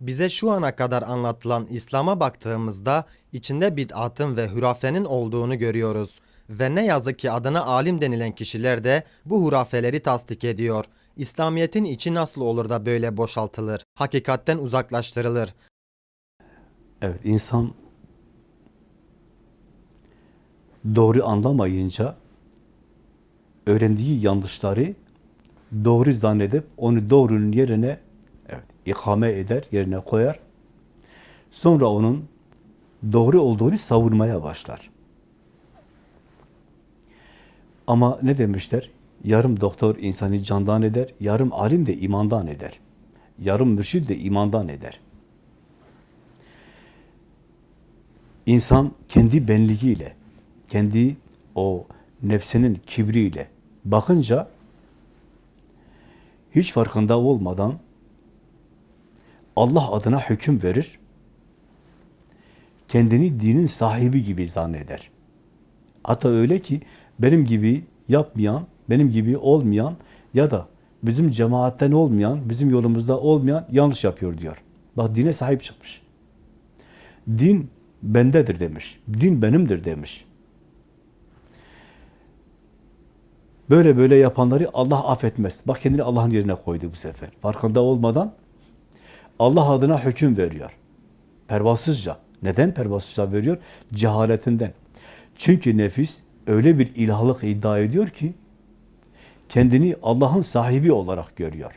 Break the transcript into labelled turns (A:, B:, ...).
A: Bize şu ana kadar anlatılan İslam'a baktığımızda içinde bid'atın ve hurafenin olduğunu görüyoruz. Ve ne yazık ki adına alim denilen kişiler de bu hurafeleri tasdik ediyor. İslamiyet'in içi nasıl olur da böyle boşaltılır? Hakikatten uzaklaştırılır.
B: Evet, insan doğru anlamayınca öğrendiği yanlışları doğru zannedip onu doğrunun yerine ikame eder, yerine koyar. Sonra onun doğru olduğunu savunmaya başlar. Ama ne demişler? Yarım doktor insanı candan eder, yarım alim de imandan eder. Yarım mürşid de imandan eder. İnsan kendi benliğiyle, kendi o nefsinin kibriyle bakınca hiç farkında olmadan Allah adına hüküm verir. Kendini dinin sahibi gibi zanneder. Hatta öyle ki benim gibi yapmayan, benim gibi olmayan ya da bizim cemaatten olmayan, bizim yolumuzda olmayan yanlış yapıyor diyor. Bak dine sahip çıkmış. Din bendedir demiş. Din benimdir demiş. Böyle böyle yapanları Allah affetmez. Bak kendini Allah'ın yerine koydu bu sefer. Farkında olmadan Allah adına hüküm veriyor. Pervasızca. Neden pervasızca veriyor? Cehaletinden. Çünkü nefis öyle bir ilahlık iddia ediyor ki kendini Allah'ın sahibi olarak görüyor.